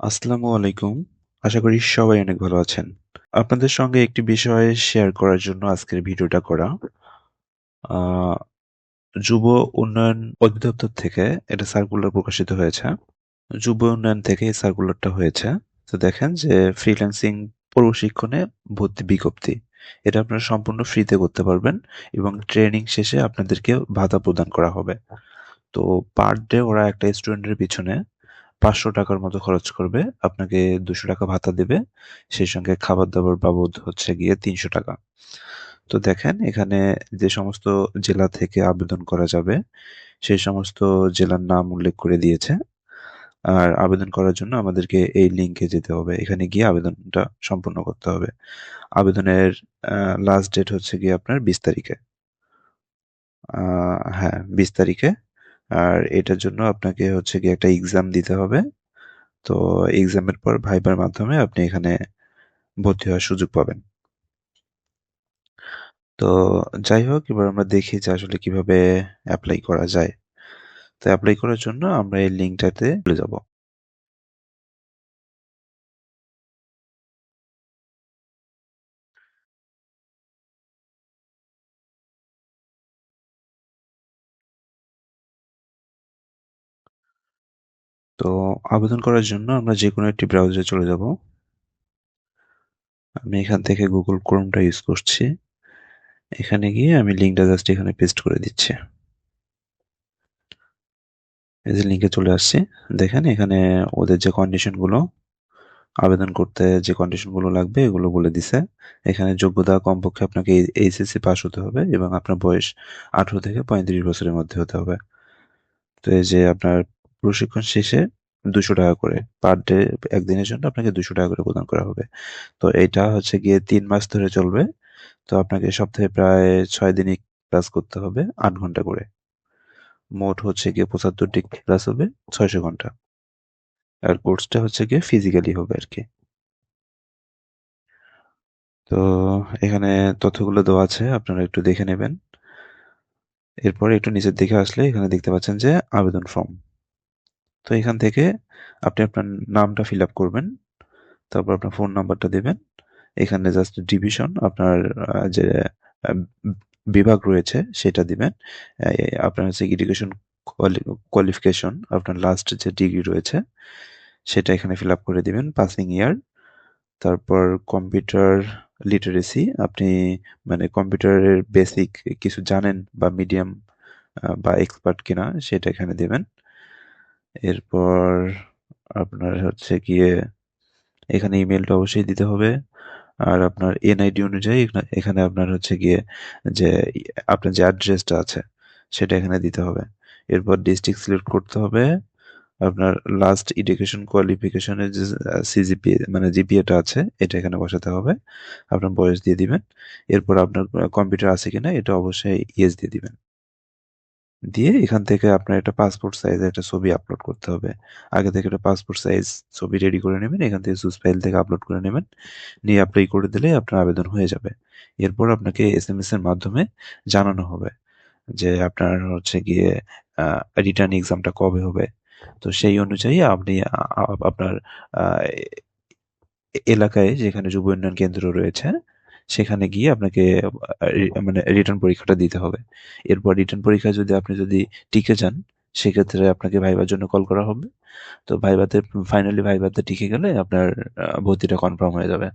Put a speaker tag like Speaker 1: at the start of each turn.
Speaker 1: আসসালামু আলাইকুম। আশা করি সবাই অনেক ভালো আছেন। আপনাদের সঙ্গে একটি বিষয় শেয়ার করার জন্য আজকের ভিডিওটা করা। যুব উন্নয়ন অধিদপ্তর থেকে এটা সার্কুলার প্রকাশিত হয়েছে। যুব উন্নয়ন থেকে এই সার্কুলারটা হয়েছে। তো দেখেন যে ফ্রিল্যান্সিং প্রশিক্ষণে ভর্তি বিজ্ঞপ্তি। এটা আপনারা সম্পূর্ণ ফ্রিতে করতে পারবেন এবং ট্রেনিং শেষে আপনাদেরকে ভাতা প্রদান করা হবে। তো পার ডে ওরা একটা স্টুডেন্টের পিছনে পাঁচশো টাকার মতো খরচ করবে, আপনাকে দুশো টাকা ভাতা দেবে, সেই সঙ্গে খাবার দাবার বাবদ হচ্ছে গিয়ে তিনশো টাকা। তো দেখেন, এখানে যে সমস্ত জেলা থেকে আবেদন করা যাবে, সেই সমস্ত জেলার নাম উল্লেখ করে দিয়েছে। আর আবেদন করার জন্য আমাদেরকে এই লিঙ্কে যেতে হবে। এখানে গিয়ে আবেদনটা সম্পূর্ণ করতে হবে। আবেদনের লাস্ট ডেট হচ্ছে গিয়ে আপনার বিশ তারিখে। হ্যাঁ বিশ তারিখে আর এটার জন্য আপনাকে হচ্ছে গিয়ে একটা এক্সাম দিতে হবে। তো এক্সামের পর ভাইবার মাধ্যমে আপনি এখানে ভর্তি হওয়ার সুযোগ পাবেন। তো যাই হোক, এবার আমরা দেখি যে আসলে কীভাবে অ্যাপ্লাই করা যায়। তো অ্যাপ্লাই করার জন্য আমরা এই লিঙ্কটাতে চলে যাব। তো আবেদন করার জন্য আমরা যে কোনো একটি ব্রাউজারে চলে যাব। আমি এখান থেকে গুগল ক্রোমটা ইউজ করছি। এখানে গিয়ে আমি লিঙ্কটা জাস্ট এখানে পেস্ট করে দিচ্ছি। এই যে লিঙ্কে চলে আসছি। দেখেন এখানে ওদের যে কন্ডিশনগুলো আবেদন করতে যে কন্ডিশনগুলো লাগবে, এগুলো বলে দিছে। এখানে যোগ্যতা কমপক্ষে আপনাকে এইচএসসি পাস হতে হবে এবং আপনার বয়স আঠেরো থেকে পঁয়ত্রিশ বছরের মধ্যে হতে হবে। তো এই যে আপনার প্রশিক্ষণ শেষে দুশো টাকা করে পার ডে একদিনের জন্য আপনাকে দুশো টাকা করে প্রদান করা হবে। তো এটা হচ্ছে গিয়ে তিন মাস ধরে চলবে। তো আপনাকে সপ্তাহে প্রায় ছয় দিনই ক্লাস করতে হবে, আট ঘণ্টা করে। মোট হচ্ছে গিয়ে পঁচাত্তরটি ক্লাস হবে, ছয়শো ঘণ্টা। আর কোর্সটা হচ্ছে গিয়ে ফিজিক্যালি হবে আর কি। তো এখানে তথ্যগুলো দেওয়া আছে, আপনারা একটু দেখে নেবেন। এরপরে একটু নিচের দিকে আসলে এখানে দেখতে পাচ্ছেন যে আবেদন ফর্ম তো এখান থেকে আপনি আপনার নামটা ফিল আপ করবেন, তারপর আপনার ফোন নাম্বারটা দেবেন। এখানে জাস্ট ডিভিশন আপনার যে বিভাগ রয়েছে সেটা দিবেন। আপনার হচ্ছে এডুকেশন কোয়ালিফিকেশন আপনার লাস্ট যে ডিগ্রি রয়েছে সেটা এখানে ফিল আপ করে দিবেন পাসিং ইয়ার তারপর কম্পিউটার লিটারেসি আপনি মানে কম্পিউটারের বেসিক কিছু জানেন বা মিডিয়াম বা এক্সপার্ট কিনা সেটা এখানে দেবেন। এরপর আপনার হচ্ছে গিয়ে এখানে ইমেলটা অবশ্যই দিতে হবে। আর আপনার এনআইডি অনুযায়ী এখানে আপনার হচ্ছে গিয়ে যে আপনার যে অ্যাড্রেসটা আছে সেটা এখানে দিতে হবে। এরপর ডিস্ট্রিক্ট সিলেক্ট করতে হবে। আপনার লাস্ট এডুকেশন কোয়ালিফিকেশনের যে সিজিপি মানে জিপিএটা আছে, এটা এখানে বসাতে হবে। আপনার বয়স দিয়ে দিবেন। এরপর আপনার কম্পিউটার আছে কিনা, এটা অবশ্যই ইয়েস দিয়ে দিবেন। দিয়ে এখান থেকে আপনার একটা পাসপোর্ট সাইজের একটা ছবি আপলোড করতে হবে। আগে থেকে একটা পাসপোর্ট সাইজ ছবি রেডি করে নেবেন, এখান থেকে সুস ফাইল থেকে আপলোড করে নেবেন। নিয়ে অ্যাপ্লাই করে দিলে আপনার আবেদন হয়ে যাবে। এরপর আপনাকে এস এম এস এর মাধ্যমে জানানো হবে যে আপনার হচ্ছে গিয়ে রিটার্ন এক্সামটা কবে হবে। তো সেই অনুযায়ী আপনি আপনার এলাকায় যেখানে যুব উন্নয়ন কেন্দ্র রয়েছে সেখানে গিয়ে আপনাকে মানে রিটার্ন পরীক্ষাটা দিতে হবে। এরপর রিটার্ন পরীক্ষা যদি আপনি যদি টিকে যান, সেক্ষেত্রে আপনাকে ভাইবার জন্য কল করা হবে। তো ভাইবাতে ফাইনালি ভাইবাতে টিকে গেলে আপনার ভর্তিটা কনফার্ম হয়ে যাবে।